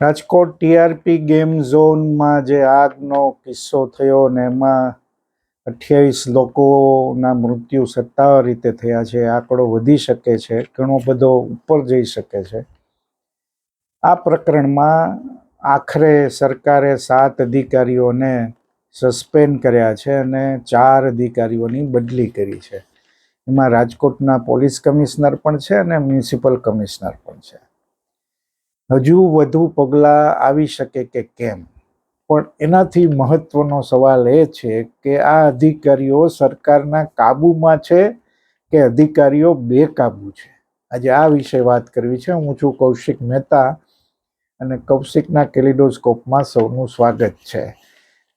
Rajkot TRP game ઝોનમાં જે આગનો કિસ્સો થયો ને એમાં અઠ્યાવીસ લોકોના મૃત્યુ સત્તાવાર રીતે થયા છે, આંકડો વધી શકે છે, ઘણો બધો ઉપર જઈ શકે છે. આ પ્રકરણમાં આખરે સરકારે સાત અધિકારીઓને સસ્પેન્ડ કર્યા છે અને ચાર અધિકારીઓની બદલી કરી છે. એમાં રાજકોટના પોલીસ કમિશનર પણ છે અને મ્યુનિસિપલ કમિશનર પણ છે. હજુ વધુ પગલાં આવી શકે કે કેમ? પણ એનાથી મહત્વનો સવાલ એ છે કે આ અધિકારીઓ સરકારના કાબૂમાં છે કે અધિકારીઓ બેકાબૂ છે? આજે આ વિશે વાત કરવી છે. હું છું કૌશિક મહેતા અને કૌશિકના કેલિડોસ્કોપમાં સૌનું સ્વાગત છે.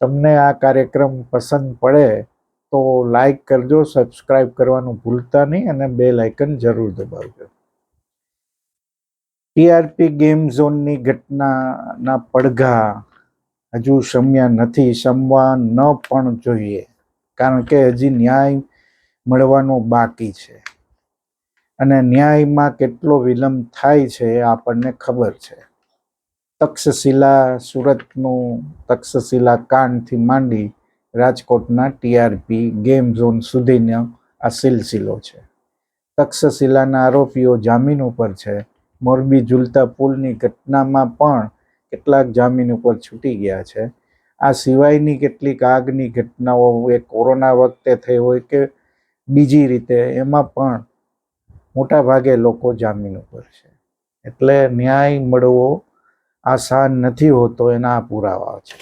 તમને આ કાર્યક્રમ પસંદ પડે તો લાઈક કરજો સબસ્ક્રાઈબ કરવાનું ભૂલતા નહીં અને બે લાઇકન જરૂર દબાવજો. ટીઆરપી ગેમ ઝોનની ઘટનાના પડઘા હજુ શમ્યા નથી, શમવા ન પણ જોઈએ, કારણ કે હજી ન્યાય મળવાનો બાકી છે. અને ન્યાયમાં કેટલો વિલંબ થાય છે એ આપણને ખબર છે. તક્ષશિલા સુરતનું તક્ષશિલા કાંડથી માંડી રાજકોટના ટીઆરપી ગેમ ઝોન સુધીનો આ સિલસિલો છે. તક્ષશિલાના આરોપીઓ જામીન ઉપર છે. મોરબી ઝૂલતા પુલની ઘટનામાં પણ કેટલાક જામીન ઉપર છૂટી ગયા છે. આ સિવાયની કેટલીક આગની ઘટનાઓ એ કોરોના વખતે થઈ હોય કે બીજી રીતે, એમાં પણ મોટા ભાગે લોકો જામીન ઉપર છે. એટલે ન્યાય મળવો આસાન નથી હોતો એના પુરાવા છે.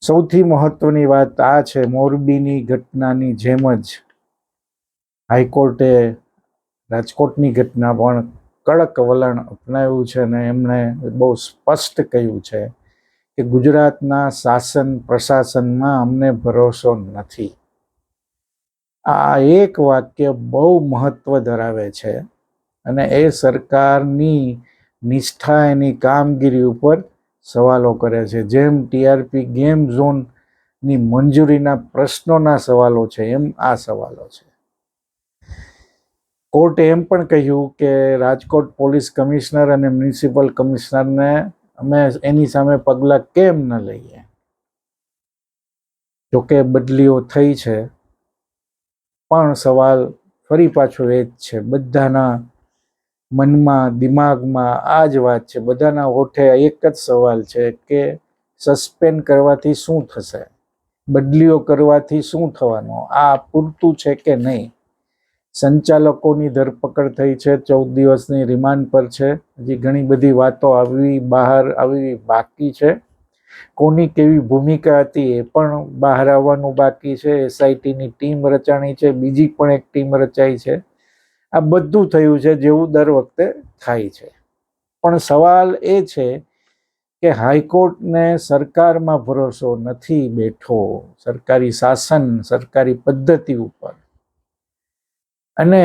સૌથી મહત્વની વાત આ છે, મોરબીની ઘટનાની જેમ જ હાઈકોર્ટે રાજકોટની ઘટના પણ કડક વલણ અપનાવ્યું છે અને એમણે બહુ સ્પષ્ટ કહ્યું છે કે ગુજરાતના શાસન પ્રશાસનમાં અમને ભરોસો નથી. આ એક વાક્ય બહુ મહત્વ ધરાવે છે અને એ સરકારની નિષ્ઠા એની કામગીરી ઉપર સવાલો કરે છે. જેમ ટીઆરપી ગેમ ઝોનની મંજૂરીના પ્રશ્નોના સવાલો છે, એમ આ સવાલો છે. કોર્ટે એમ પણ કહ્યું કે રાજકોટ પોલીસ કમિશનર અને મ્યુનિસિપલ કમિશનરને અમે એની સામે પગલાં કેમ ન લઈએ? જોકે બદલીઓ થઈ છે. પણ સવાલ ફરી પાછો એ જ છે. બધાના મનમાં, દિમાગમાં આ જ વાત છે. બધાના હોઠે એક જ સવાલ છે કે સસ્પેન્ડ કરવાથી શું થશે? બદલીઓ કરવાથી શું થવાનું? આ પૂરતું છે કે નહીં? સંચાલકોની ધરપકડ થઈ છે, ચૌદ દિવસની રિમાન્ડ પર છે. હજી ઘણી બધી વાતો આવી, બહાર આવી બાકી છે. કોની કેવી ભૂમિકા હતી એ પણ બહાર આવવાનું બાકી છે. એસઆઈટીની ટીમ રચાણી છે, બીજી પણ એક ટીમ રચાઈ છે. આ બધું થયું છે જેવું દર વખતે થાય છે. પણ સવાલ એ છે કે હાઈકોર્ટને સરકારમાં ભરોસો નથી બેઠો. સરકારી શાસન, સરકારી પદ્ધતિ ઉપર. અને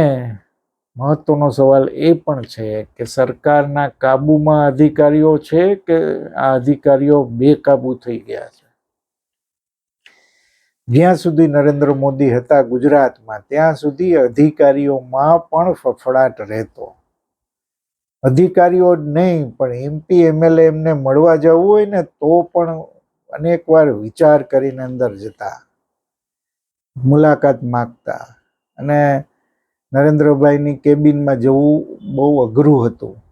મહત્વનો સવાલ એ પણ છે કે સરકારના કાબુમાં અધિકારીઓ છે કે આ અધિકારીઓ બેકાબુ થઈ ગયા છે? જ્યાં સુધી નરેન્દ્ર મોદી હતા ગુજરાતમાં, ત્યાં સુધી અધિકારીઓમાં પણ ફફડાટ રહેતો. અધિકારીઓ જ નહીં, પણ એમપી, એમએલએ એમને મળવા જવું હોય ને તો પણ અનેકવાર વિચાર કરીને અંદર જતા, મુલાકાત માગતા અને નરેન્દ્રભાઈની કેબિનમાં જવું બહુ અઘરું હતું.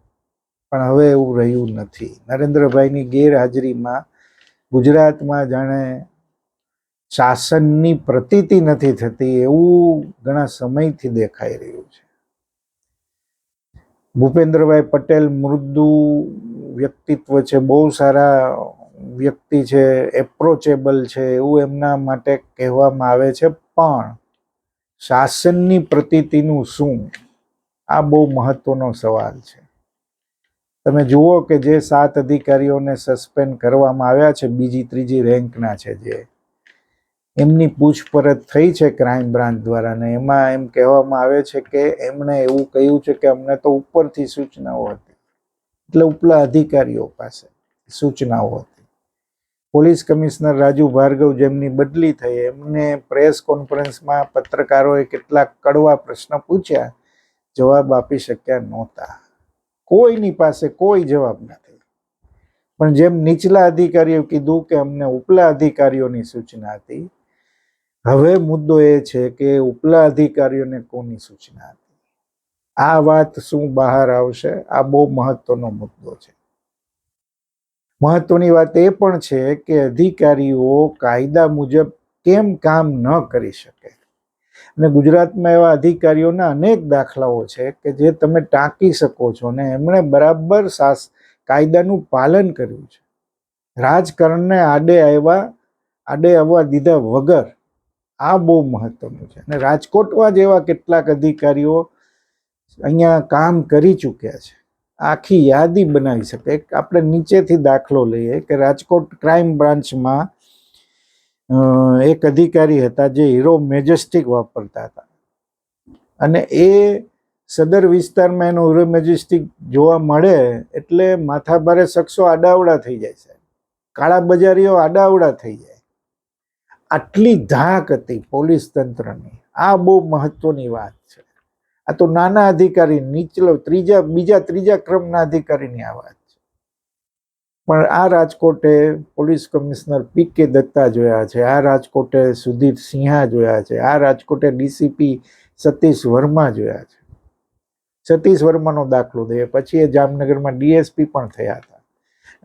પણ હવે એવું રહ્યું નથી. નરેન્દ્રભાઈની ગેરહાજરીમાં ગુજરાતમાં જાણે શાસનની પ્રતીતિ નથી થતી એવું ઘણા સમયથી દેખાઈ રહ્યું છે. ભૂપેન્દ્રભાઈ પટેલ મૃદુ વ્યક્તિત્વ છે, બહુ સારા વ્યક્તિ છે એપ્રોચેબલ છે એવું એમના માટે કહેવામાં આવે છે. પણ શાસનની પ્રતીતિનું શું? આ બહુ મહત્વનો સવાલ છે. તમે જુઓ કે જે સાત અધિકારીઓને સસ્પેન્ડ કરવામાં આવ્યા છે, બીજી, ત્રીજી રેન્કના છે જે. એમની પૂછપરછ થઈ છે ક્રાઇમ બ્રાન્ચ દ્વારા ને એમાં એમ કહેવામાં આવે છે કે એમણે એવું કહ્યું છે કે અમને તો ઉપરથી સૂચનાઓ હતી. એટલે ઉપલા અધિકારીઓ પાસે સૂચનાઓ હતી. પોલીસ કમિશનર રાજુ ભાર્ગવ જેમની બદલી થઈ, એમને પ્રેસ કોન્ફરન્સમાં પત્રકારોએ કેટલાક કડવા પ્રશ્ન પૂછ્યા, જવાબ આપી શક્યા નહોતા. કોઈની પાસે કોઈ જવાબ નથી. પણ જેમ નીચલા અધિકારીઓ કીધું કે અમને ઉપલા અધિકારીઓની સૂચના હતી, હવે મુદ્દો એ છે કે ઉપલા અધિકારીઓને કોની સૂચના હતી? આ વાત શું બહાર આવશે? આ બહુ મહત્વનો મુદ્દો છે. મહત્વની વાત એ પણ છે કે અધિકારીઓ કાયદા મુજબ કેમ કામ ન કરી શકે. અને ગુજરાતમાં એવા અધિકારીઓના અનેક દાખલાઓ છે કે જે તમે ટાંકી શકો છો ને એમણે બરાબર સાસ કાયદાનું પાલન કર્યું છે. રાજકારણને આડે આવ્યા, આડે આવવા દીધા વગર આ બહુ મહત્વનું છે. અને રાજકોટમાં જેવા કેટલાક અધિકારીઓ અહીંયા કામ કરી ચૂક્યા છે. આખી યાદી બનાવી શકે. આપણે નીચેથી દાખલો લઈએ કે રાજકોટ ક્રાઇમ બ્રાન્ચમાં એક અધિકારી હતા જે હીરો મેજેસ્ટિક વાપરતા હતા. અને એ સદર વિસ્તારમાં એનો હીરો મેજેસ્ટિક જોવા મળે એટલે માથાભારે શખ્સો આડાવડા થઈ જાય છે. કાળા બજારીઓ આડાવડા થઈ જાય. આટલી ધાક હતી પોલીસ તંત્રની. આ બહુ મહત્વની વાત છે. આ તો નાના અધિકારી, નીચલો, ત્રીજા, બીજા, ત્રીજા ક્રમના અધિકારીની આ વાત છે. પણ આ રાજકોટે પોલીસ કમિશનર પી કે દત્તા જોયા છે, આ રાજકોટે સુધીર સિંહા જોયા છે, આ રાજકોટે ડીસીપી સતીશ વર્મા જોયા છે. સતીશ વર્માનો દાખલો દઈએ, પછી એ જામનગરમાં ડીએસપી પણ થયા હતા.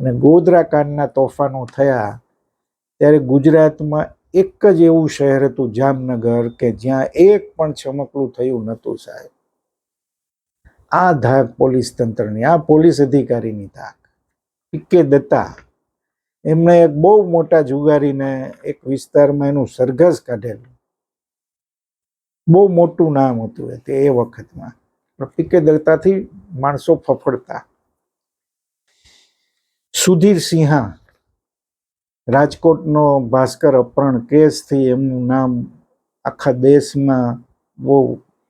અને ગોધરા કાંડના તોફાનો થયા, ત્યારે ગુજરાતમાં એક જ એવું શહેર હતું જામનગર કે જ્યાં એક પણ ચમકલું થયું નહોતું સાહેબ. આ ધાક પોલીસ તંત્રની, આ પોલીસ અધિકારીની ધાક પીકે દત્તા. એમણે એક બહુ મોટા જુગારીને એક વિસ્તારમાં એનું સરઘસ કાઢેલું. બહુ મોટું નામ હતું એ, તે એ વખતમાં. પીકે દત્તાથી માણસો ફફડતા. સુધીર સિંહા, રાજકોટનો ભાસ્કર અપહરણ કેસથી એમનું નામ આખા દેશમાં બહુ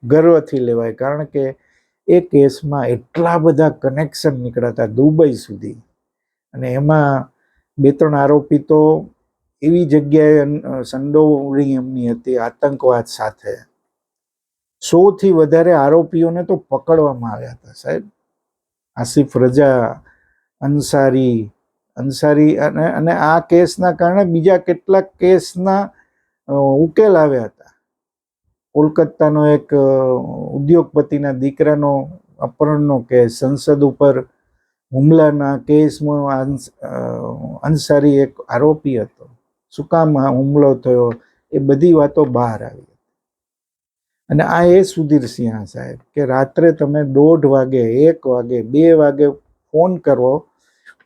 ગર્વથી લેવાય. કારણ કે એ કેસમાં એટલા બધા કનેક્શન નીકળ્યા દુબઈ સુધી. અને એમાં બે ત્રણ આરોપી તો એવી જગ્યાએ સંડોવણી એમની હતી આતંકવાદ સાથે. સોથી વધારે આરોપીઓને તો પકડવામાં આવ્યા હતા સાહેબ. આસિફ રજા, અંસારી અંસારી અને અને આ કેસના કારણે બીજા કેટલાક કેસના ઉકેલ આવ્યા કોલકાતાનો એક ઉદ્યોગપતિના દીકરાનો અપહરણનો કેસ, સંસદ ઉપર હુમલાના કેસમાં અંસારી એક આરોપી હતો. શું કામ હુમલો થયો? એ બધી વાતો બહાર આવી અને આ એ સુધીર સિંહ સાહેબ કે રાત્રે તમે દોઢ વાગે, એક વાગે, બે વાગે ફોન કરવો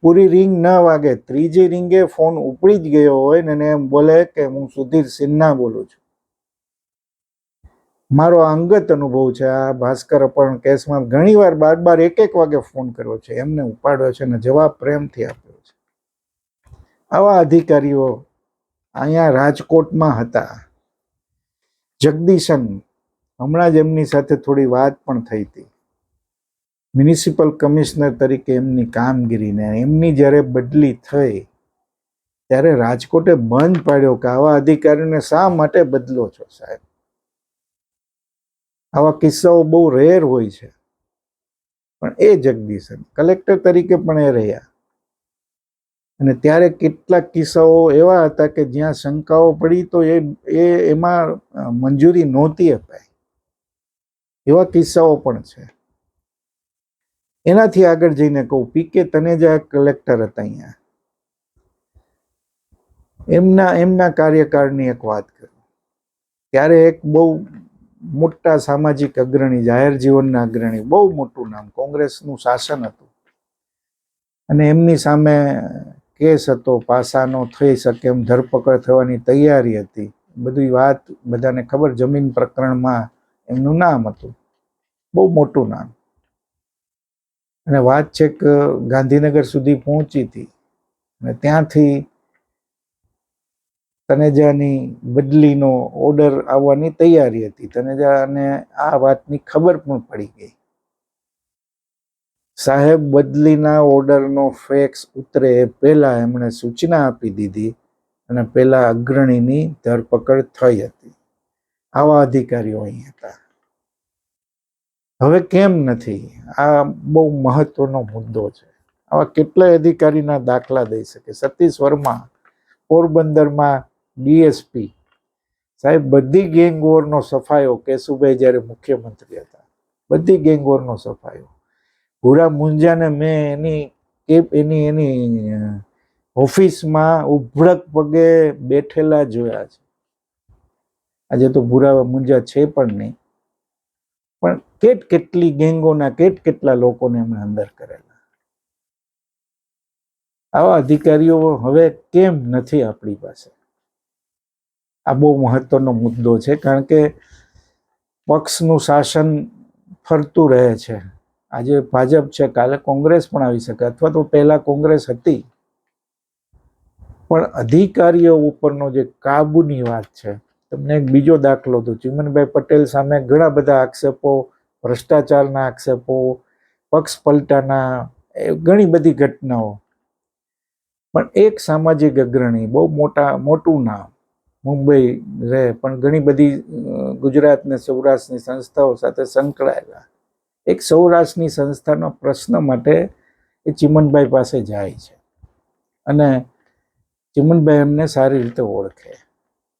પૂરી રિંગ ન વાગે, ત્રીજી રિંગે ફોન ઉપડી જ ગયો હોય ને એને એમ બોલે કે હું સુધીર સિન્હા બોલું છું. મારો અંગત અનુભવ છે, આ ભાસ્કર અપહરણ કેસમાં ઘણીવાર બાર બાર એક એક વાગે ફોન કર્યો છે, એમને ઉપાડ્યો છે અને જવાબ પ્રેમથી આપ્યો છે. આવા અધિકારીઓ અહીંયા રાજકોટમાં હતા. જગદીશન હમણાં જ એમની સાથે થોડી વાત પણ થઈ હતી. મ્યુનિસિપલ કમિશનર તરીકે એમની કામગીરીને એમની જ્યારે બદલી થઈ, ત્યારે રાજકોટે બંધ પાડ્યો કે આવા અધિકારીને શા માટે બદલો છો સાહેબ? આવા કિસ્સાઓ બહુ રેર હોય છે. પણ એ જગદીશન કલેક્ટર તરીકે પણ એ રહ્યા. અને ત્યારે કેટલાક કિસ્સાઓ એવા હતા કે જ્યાં શંકાઓ પડી તો એ એ એમાં મંજૂરી નહોતી અપાઈ. એવા કિસ્સાઓ પણ છે. એનાથી આગળ જઈને કહું પીકે તનેજા કલેક્ટર હતા અહીંયા. એમના એમના કાર્યકાળની એક વાત કરું. ત્યારે એક બહુ મોટા સામાજિક અગ્રણી, જાહેર જીવનના અગ્રણી, બહુ મોટું નામ કોંગ્રેસનું શાસન હતું. અને એમની સામે કેસ હતો, પાસાનો થઈ શકે એમ ધરપકડ થવાની તૈયારી હતી. બધી વાત બધાને ખબર, જમીન પ્રકરણમાં એમનું નામ હતું. બહુ મોટું નામ. અને વાત છેક ગાંધીનગર સુધી પહોંચી હતી. અને ત્યાંથી તનેજાની બદલીનો ઓર્ડર આવવાની તૈયારી હતી. તનેજાને આ વાતની ખબર પણ પડી ગઈ. સાહેબ, બદલીના ઓર્ડરનો ફેક્સ ઉતરે એ પહેલા એમણે સૂચના આપી દીધી અને પેલા અગ્રણીની ધરપકડ થઈ હતી. આવા અધિકારીઓ અહીં હતા. હવે કેમ નથી? આ બહુ મહત્વનો મુદ્દો છે. આવા કેટલાય અધિકારીના દાખલા દઈ શકે. સતીશ વર્મા પોરબંદરમાં ડીએસપી. સાહેબ, બધી ગેંગ વોરનો સફાયો કેશુભાઈ જ્યારે મુખ્યમંત્રી હતા. બધી ગેંગ વોરનો સફાયો. ભૂરા મુંજાને મેં એની એની એની ઓફિસમાં ઉભડક પગે બેઠેલા જોયા છે. આજે તો ભૂરા મુંજા છે પણ નહીં. પણ કેટ કેટલી ગેંગોના, કેટ કેટલા લોકોને એમણે અંદર કરેલા? આવા અધિકારીઓ હવે કેમ નથી આપણી પાસે? આ બહુ મહત્વનો મુદ્દો છે, કારણ કે પક્ષનું શાસન ફરતું રહે છે. આજે ભાજપ છે, કાલે કોંગ્રેસ પણ આવી શકે, અથવા તો પહેલા કોંગ્રેસ હતી. પણ અધિકારીઓ ઉપરનો જે કાબુની વાત છે, તમને એક બીજો દાખલો તો ચિમનભાઈ પટેલ સામે ઘણા બધા આક્ષેપો, ભ્રષ્ટાચારના આક્ષેપો, પક્ષ પલટાના ઘણી બધી ઘટનાઓ. પણ એક સામાજિક અગ્રણી, બહુ મોટા, મોટું નામ મુંબઈ રહે, પણ ઘણી બધી ગુજરાતને સૌરાષ્ટ્રની સંસ્થાઓ સાથે સંકળાયેલા. એક સૌરાષ્ટ્રની સંસ્થાનો પ્રશ્ન માટે એ ચિમનભાઈ પાસે જાય છે. અને ચિમનભાઈ એમને સારી રીતે ઓળખે.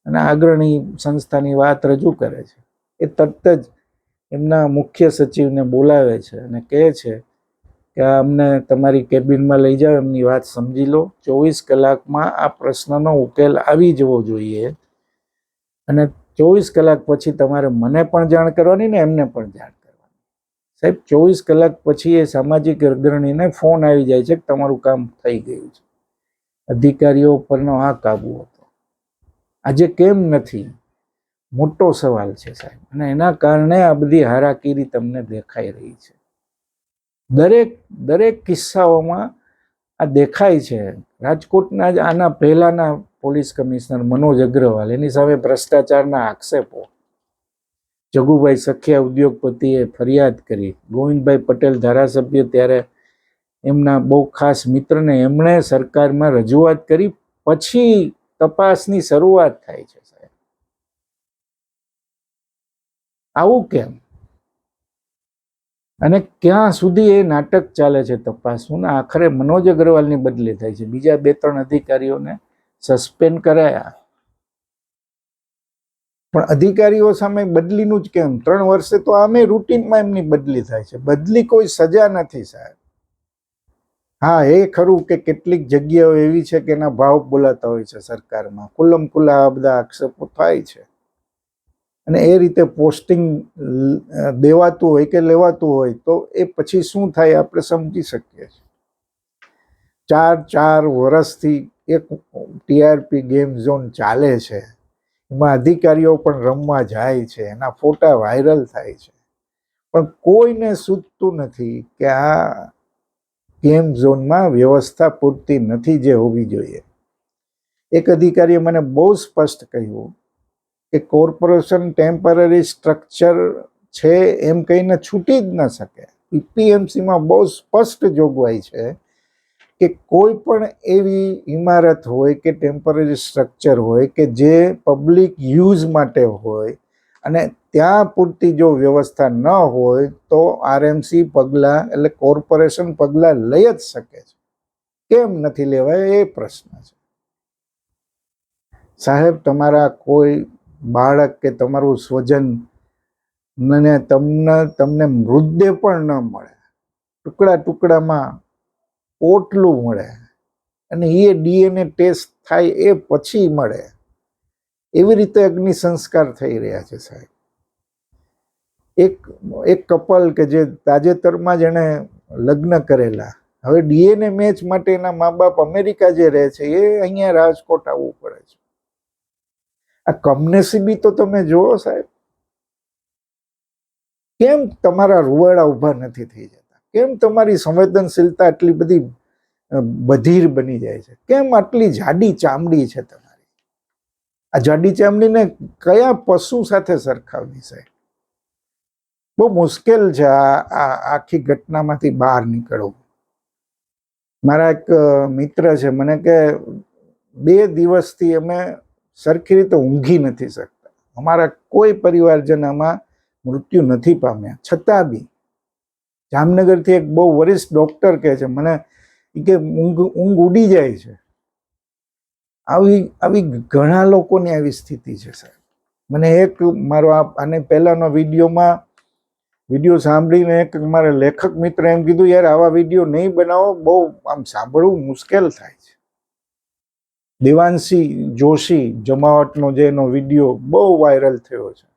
અને અગ્રણી સંસ્થાની વાત રજૂ કરે છે. એ તરત જ એમના મુખ્ય સચિવને બોલાવે છે અને કહે છે કે અમને તમારી કેબિનમાં લઈ જાઓ, એમની વાત સમજી લો. ચોવીસ કલાકમાં આ પ્રશ્નનો ઉકેલ આવી જવો જોઈએ. અને ચોવીસ કલાક પછી તમારે મને પણ જાણ કરવાની ને એમને પણ જાણ કરવાની. સાહેબ, ચોવીસ કલાક પછી એ સામાજિક અગ્રણીને ફોન આવી જાય છે કે તમારું કામ થઈ ગયું છે. અધિકારીઓ પરનો આ કાબુ હતો. આજે કેમ નથી? મોટો સવાલ છે સાહેબ. અને એના કારણે આ બધી હારાકીરી તમને દેખાઈ રહી છે. દરેક દરેક કિસ્સાઓમાં આ દેખાય છે. રાજકોટના જ આના પહેલાના પોલીસ કમિશનર મનોજ અગ્રવાલ, એની સામે ભ્રષ્ટાચારના આક્ષેપો. જગુભાઈ સખિયા ઉદ્યોગપતિએ ફરિયાદ કરી. ગોવિંદભાઈ પટેલ ધારાસભ્ય ત્યારે એમના બહુ ખાસ મિત્રને એમણે સરકારમાં રજૂઆત કરી, પછી તપાસની શરૂઆત થાય છે સાહેબ. આવું કેમ? અને ક્યાં સુધી એ નાટક ચાલે છે તપાસનું આખરે મનોજ અગ્રવાલની બદલી થાય છે. બીજા બે ત્રણ અધિકારીઓને સસ્પેન્ડ કરાયા. પણ અધિકારીઓ સામે બદલીનું જ કેમ? ત્રણ વર્ષે તો આમે રૂટીનમાં એમની બદલી થાય છે. બદલી કોઈ સજા નથી સાહેબ. હા, એ ખરું કે કેટલીક જગ્યાઓ એવી છે કે એના ભાવ બોલાતા હોય છે સરકારમાં. ખુલ્લમ ખુલ્લા બધા આક્ષેપો થાય છે. અને એ રીતે પોસ્ટિંગ દેવાતું હોય કે લેવાતું હોય તો એ પછી શું થાય આપણે સમજી શકીએ છીએ. ચાર ચાર વર્ષથી એક ટીઆરપી ગેમ ઝોન ચાલે છે. એમાં અધિકારીઓ પણ રમવા જાય છે. એના ફોટા વાયરલ થાય છે. પણ કોઈને સૂચતું નથી કે આ ગેમ ઝોનમાં વ્યવસ્થા પૂરતી નથી જે હોવી જોઈએ. એક અધિકારીએ મને બહુ સ્પષ્ટ કહ્યું કે કોર્પોરેશન ટેમ્પરરી સ્ટ્રક્ચર છે એમ કહીને છૂટી જ ન શકે. પીપીએમસીમાં બહુ સ્પષ્ટ જોગવાઈ છે કે કોઈ પણ એવી ઇમારત હોય કે ટેમ્પરરી સ્ટ્રક્ચર હોય કે જે પબ્લિક યુઝ માટે હોય અને ત્યાં પૂરતી જો વ્યવસ્થા ન હોય તો આરએમસી પગલાં એટલે કોર્પોરેશન પગલાં લઈ જ શકે છે. કેમ નથી લેવાય એ પ્રશ્ન છે. સાહેબ, તમારા કોઈ બાળક કે તમારું સ્વજન ને તમને તમને મૃતદેહ પણ ન મળે. ટુકડા ટુકડામાં પોટલું મળે અને એ ડીએનએ ટેસ્ટ થાય એ પછી મળે. એવી રીતે અગ્નિ સંસ્કાર થઈ રહ્યા છે સાહેબ. એક એક કપલ કે જે તાજેતરમાં જ એણે લગ્ન કરેલા. હવે ડીએનએ મેચ માટે એના મા બાપ અમેરિકા જે રહે છે, એ અહીંયા રાજકોટ આવવું પડે છે. આ કમનસીબી તો તમે જુઓ સાહેબ. કેમ તમારા રૂવાડા ઊભા નથી થઈ જતા? કેમ તમારી સંવેદનશીલતા આટલી બધી બધીર બની જાય છે? કેમ આટલી જાડી ચામડી છે તમારી? આ જાડી ચામડીને કયા પશુ સાથે સરખાવવી છે બહુ મુશ્કેલ છે આ આખી ઘટનામાંથી બહાર નીકળવું. મારા એક મિત્ર છે, મને કે બે દિવસથી અમે સરખી રીતે ઊંઘી નથી શકતા. અમારા કોઈ પરિવારજન આમાં મૃત્યુ નથી પામ્યા. છતાં બી જામનગરથી એક બહુ વરિષ્ઠ ડૉક્ટર કહે છે, મને એ કે ઊંઘ ઊંઘ ઉડી જાય છે. આવી આવી ઘણા લોકોની આવી સ્થિતિ છે, સાહેબ. મને એક મારો આને પહેલાંનો વિડીયોમાં, વીડિયો સાંભળીને એક મારા લેખક મિત્ર એમ કીધું, યાર, આવા વીડિયો નહીં બનાવો, બહુ આમ સાંભળવું મુશ્કેલ થાય. દેવાંશી જોશી જમાવટનો જે એનો વીડિયો બહુ વાયરલ થયો છે.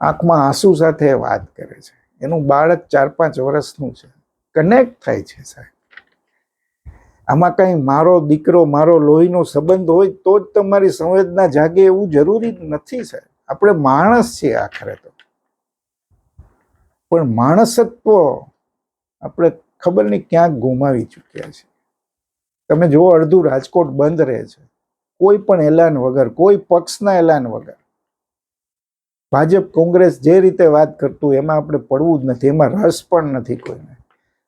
આંખમાં આંસુ સાથે વાત કરે છે. એનું બાળક ચાર પાંચ વર્ષનું છે. કનેક્ટ થાય છે સાહેબ. આમાં કઈ મારો દીકરો, મારો લોહીનો સંબંધ હોય તો જ તમારી સંવેદના જાગે એવું જરૂરી નથી સાહેબ. આપણે માણસ છીએ આખરે તો. પણ માણસત્વ આપણે ખબર નહીં ક્યાંક ગુમાવી ચૂક્યા છે તમે જુઓ, અડધું રાજકોટ બંધ રહે છે. કોઈ પણ એલાન વગર, કોઈ પક્ષના એલાન વગર. ભાજપ કોંગ્રેસ જે રીતે વાત કરતું એમાં આપણે પડવું જ નથી, એમાં રસ પણ નથી કોઈને.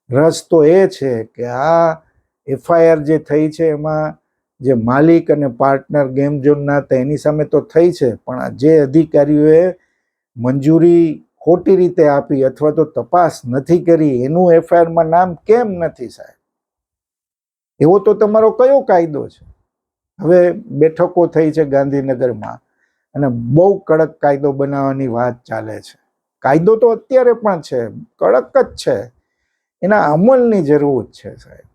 રસ તો એ છે કે આ એફઆઈઆર જે થઈ છે, એમાં જે માલિક અને પાર્ટનર ગેમ ઝોનના હતા, એની સામે તો થઈ છે, પણ જે અધિકારીઓએ મંજૂરી ખોટી રીતે આપી અથવા તો તપાસ નથી કરી, એનું એફઆઈઆરમાં નામ કેમ નથી સાહેબ? એવો તો તમારો કયો કાયદો છે? હવે બેઠકો થઈ છે ગાંધીનગરમાં અને બહુ કડક કાયદો બનાવવાની વાત ચાલે છે. કાયદો તો અત્યારે પણ છે, કડક જ છે. એના અમલની જરૂર છે સાહેબ.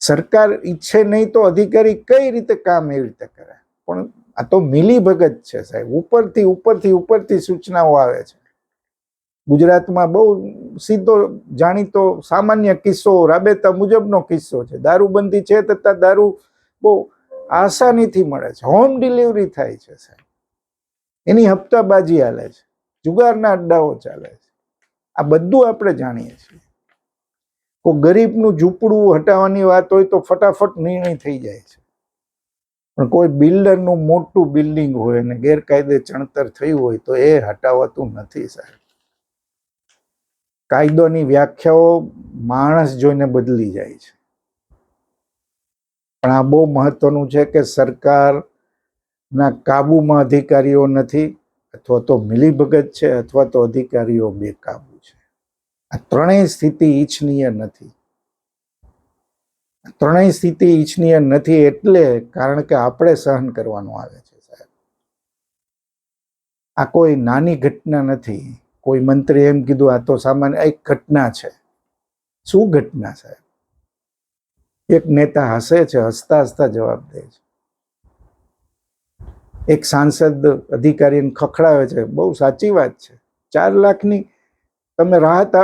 સરકાર ઈચ્છે નહીં તો અધિકારી કઈ રીતે કામ એવી રીતે કરે? પણ આ તો મિલી ભગત છે સાહેબ. ઉપરથી ઉપરથી ઉપરથી સૂચનાઓ આવે છે. ગુજરાતમાં બહુ સીધો જાણીતો સામાન્ય કિસ્સો, રાબેતા મુજબનો કિસ્સો છે. દારૂબંધી છે તથા દારૂ બહુ આસાનીથી મળે છે. હોમ ડિલિવરી થાય છે સાહેબ. એની હપ્તાબાજી હાલે છે. જુગારના અડ્ડાઓ ચાલે છે. આ બધું આપણે જાણીએ છીએ. કોઈ ગરીબનું ઝૂંપડું હટાવવાની વાત હોય તો ફટાફટ નિર્ણય થઈ જાય છે. પણ કોઈ બિલ્ડરનું મોટું બિલ્ડિંગ હોય અને ગેરકાયદે ચણતર થયું હોય તો એ હટાવાતું નથી સાહેબ. કાયદોની વ્યાખ્યાઓ માણસ જોઈને બદલી જાય છે. પણ આ બહુ મહત્વનું છે કે સરકારના કાબુમાં અધિકારીઓ નથી, અથવા તો મિલીભગત છે, અથવા તો અધિકારીઓ બેકાબુ છે. આ ત્રણેય સ્થિતિ ઈચ્છનીય નથી. ત્રણેય સ્થિતિ ઈચ્છનીય નથી એટલે કારણ કે આપણે સહન કરવાનું આવે છે સાહેબ. આ કોઈ નાની ઘટના નથી. કોઈ મંત્રી એમ કીધું, આ તો સામાન્ય એક ઘટના છે. શું ઘટના સાહેબ એક નેતા હસે છે, હસતા હસતા જવાબ દે છે. એક સાંસદ અધિકારીને ખખડાવે છે, બહુ સાચી વાત છે. ચાર લાખની તમે રાહત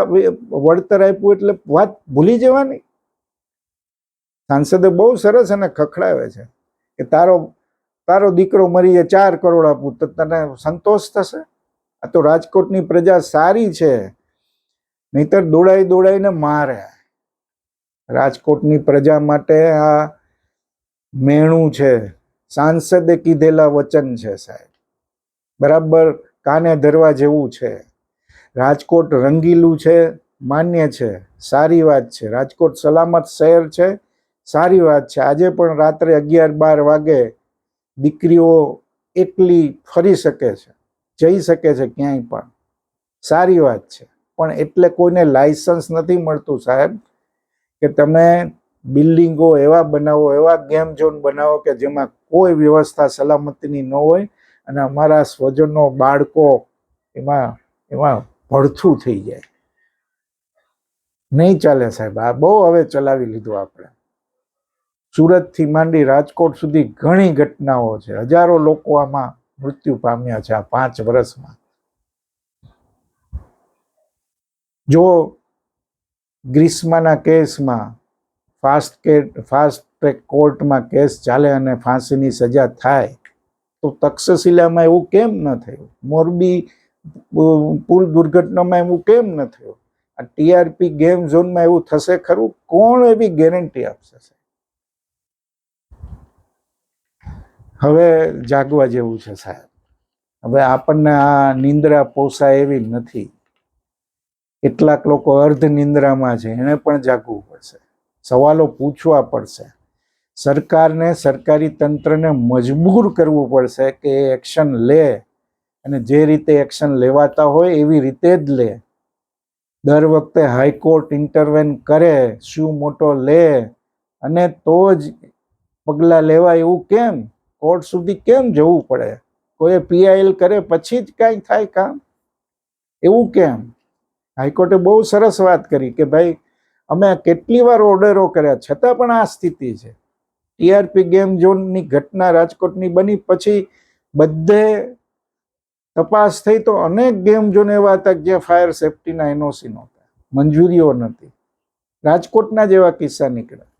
વળતર આપ્યું એટલે વાત ભૂલી જવાની. સાંસદે બહુ સરસ અને ખખડાવે છે કે તારો તારો દીકરો મરી ચાર કરોડ આપું તો તને સંતોષ થશે? આ તો રાજકોટની પ્રજા સારી છે. નહીતર દોડાઈ દોડાઈને મારે. રાજકોટની પ્રજા માટે આ મેણું છે. સાંસદે કીધેલા વચન છે સાહેબ. બરાબર કાને ધરવા જેવું છે. રાજકોટ રંગીલું છે, માન્ય છે, સારી વાત છે. રાજકોટ સલામત શહેર છે, સારી વાત છે. આજે પણ રાત્રે અગિયાર બાર વાગે દીકરીઓ એકલી ફરી શકે છે. જઈ શકે છે ક્યાંય પણ. સારી વાત છે. પણ એટલે કોઈને લાયસન્સ નથી મળતું સાહેબ કે તમે બિલ્ડિંગો એવા બનાવો, એવા ગેમ ઝોન બનાવો કે જેમાં કોઈ વ્યવસ્થા સલામતીની ન હોય અને અમારા સ્વજનો, બાળકો એમાં એમાં ભડથું થઈ જાય. નહીં ચાલે સાહેબ. આ બહુ હવે ચલાવી લીધું આપણે. સુરતથી માંડી રાજકોટ સુધી ઘણી ઘટનાઓ છે. હજારો લોકો આમાં મૃત્યુ પામ્યા છે આ પાંચ વર્ષમાં. જો ગ્રીષ્મના કેસમાં ફાસ્ટ કે, ફાસ્ટ ટ્રેક કોર્ટમાં કેસ ચાલે અને ફાંસીની સજા થાય, તો તક્ષશિલામાં એવું કેમ ન થયું? મોરબી પુલ દુર્ઘટનામાં એવું કેમ ન થયું? આ ટીઆરપી ગેમ ઝોનમાં એવું થશે ખરું? કોણ એવી ગેરંટી આપશે? હવે જાગવા જેવું છે સાહેબ. હવે આપણને આ નિંદ્રા પોસાય એવી નથી. કેટલાક લોકો અર્ધ નિંદ્રામાં છે, એને પણ જાગવું પડશે. સવાલો પૂછવા પડશે. સરકારને, સરકારી તંત્રને મજબૂર કરવું પડશે કે એક્શન લે અને જે રીતે એક્શન લેવાતા હોય એવી રીતે જ લે. દર વખતે હાઈકોર્ટ ઇન્ટરવેન કરે, શું મોટો લે, અને તો જ પગલાં લેવાય એવું કેમ? કોર્ટ સુધી કેમ જવું પડે? કોઈ પીઆઈએલ કરે પછી જ કાંઈ થાય કામ? એવું કેમ? હાઈકોર્ટે બહુ સરસ વાત કરી કે ભાઈ, અમે કેટલી વાર ઓર્ડરો કર્યા, છતાં પણ આ સ્થિતિ છે. ટીઆરપી ગેમ ઝોનની ઘટના રાજકોટની બની, પછી બધે તપાસ થઈ તો અનેક ગેમ ઝોન એવા હતા કે જ્યાં ફાયર સેફટીના એનઓસી નહોતા, મંજૂરીઓ નથી રાજકોટના જેવા કિસ્સા નીકળ્યા.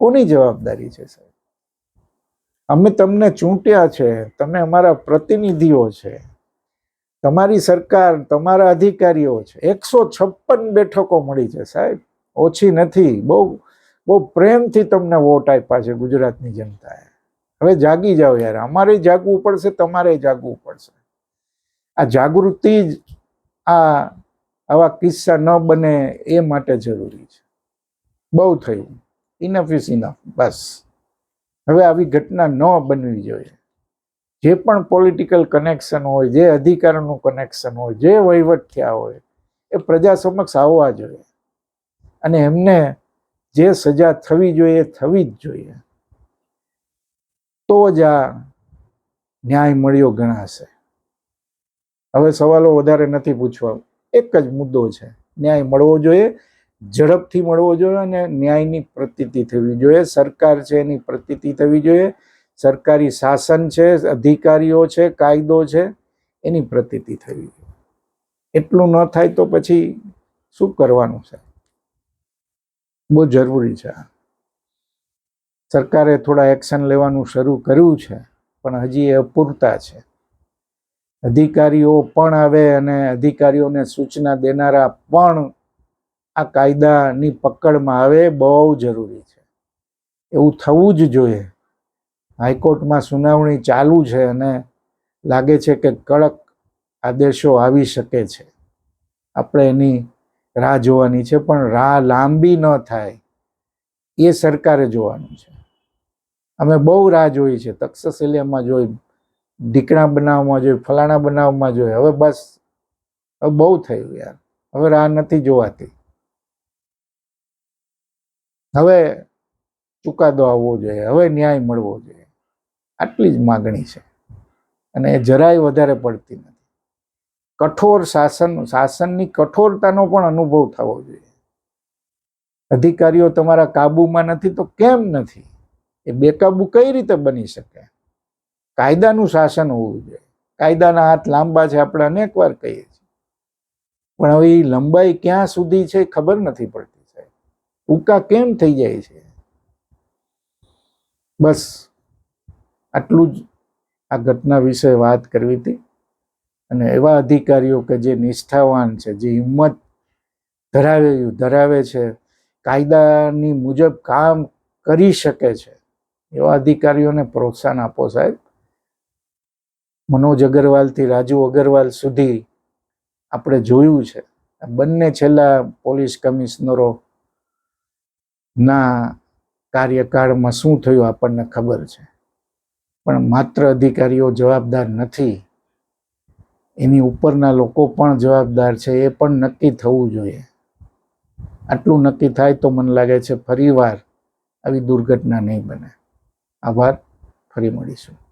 કોની જવાબદારી છે સાહેબ? અમે તમને ચૂંટ્યા છે, તમે અમારા પ્રતિનિધિઓ છે. તમારી સરકાર, તમારા અધિકારીઓ છે. એકસો છપ્પન બેઠકો મળી છે સાહેબ. ઓછી નથી. બહુ બહુ પ્રેમથી તમને વોટ આપ્યા છે ગુજરાતની જનતાએ. હવે જાગી જાઓ યાર. અમારે જાગવું પડશે, તમારે જાગવું પડશે. આ જાગૃતિ જ આ, આવા કિસ્સા ન બને એ માટે જરૂરી છે. બહુ થયું. ઇનફ ઇઝ ઇનફ બસ. હવે આવી ઘટના ન બનવી જોઈએ. જે પણ પોલિટિકલ કનેક્શન હોય, જે અધિકારનું કનેક્શન હોય, જે વહીવટ થયા હોય, એ પ્રજા સમક્ષ આવવા જોઈએ. અને એમને જે સજા થવી જોઈએ થવી જ જોઈએ. તો જ આ ન્યાય મળ્યો ગણાશે. હવે સવાલો વધારે નથી પૂછવા. એક જ મુદ્દો છે. ન્યાય મળવો જોઈએ ઝડપથી મળવો જોઈએ અને ન્યાયની પ્રતીતિ થવી જોઈએ. સરકાર છે એની પ્રતીતિ થવી જોઈએ. સરકારી શાસન છે, અધિકારીઓ છે, કાયદો છે, એની પ્રતીતિ થવી જોઈએ. એટલું ન થાય તો પછી શું કરવાનું છે? બહુ જરૂરી છે સરકારે થોડા એક્શન લેવાનું શરૂ કર્યું છે, પણ હજી એ અપૂરતા છે. અધિકારીઓ પણ આવે અને અધિકારીઓને સૂચના દેનારા પણ આ કાયદાની પકડમાં આવે બહુ જરૂરી છે. એવું થવું જ જોઈએ. હાઈકોર્ટમાં સુનાવણી ચાલુ છે અને લાગે છે કે કડક આદેશો આવી શકે છે. આપણે એની રાહ જોવાની છે, પણ રાહ લાંબી ન થાય. એ સરકારે જોવાનું છે. અમે બહુ રાહ જોઈ છે. તક્ષશિલ્યામાં જોઈ, ઢીકણા બનાવમાં જોઈ, ફલાણા બનાવમાં જોઈ. હવે બસ, હવે બહુ થયું યાર. હવે રાહ નથી જોવાતી. હવે ચુકાદો આવવો જોઈએ, હવે ન્યાય મળવો જોઈએ. આટલી જ માગણી છે. અને એ જરાય વધારે પડતી નથી. કઠોર શાસન, શાસનની કઠોરતાનો પણ અનુભવ થવો જોઈએ. અધિકારીઓ તમારા કાબુમાં નથી તો કેમ નથી? એ બેકાબુ કઈ રીતે બની શકે? કાયદાનું શાસન હોવું જોઈએ. કાયદાના હાથ લાંબા છે, આપણે અનેક વાર કહીએ છીએ. પણ હવે એ લંબાઈ ક્યાં સુધી છે ખબર નથી પડતી. ટૂંકા કેમ થઈ જાય છે? બસ આટલું જ આ ઘટના વિશે વાત કરવી હતી. અને એવા અધિકારીઓ કે જે નિષ્ઠાવાન છે, જે હિંમત ધરાવે ધરાવે છે, કાયદાની મુજબ કામ કરી શકે છે, એવા અધિકારીઓને પ્રોત્સાહન આપો સાહેબ. મનોજ અગરવાલથી રાજુ અગરવાલ સુધી આપણે જોયું છે. બંને છેલ્લા પોલીસ કમિશનરો ના કાર્યકાળમાં શું થયું આપણને ખબર છે. પણ માત્ર અધિકારીઓ જવાબદાર નથી. એની ઉપરના લોકો પણ જવાબદાર છે, એ પણ નક્કી થવું જોઈએ. આટલું નક્કી થાય તો મને લાગે છે ફરીવાર આવી દુર્ઘટના નહીં બને. આભાર, ફરી મળીશું.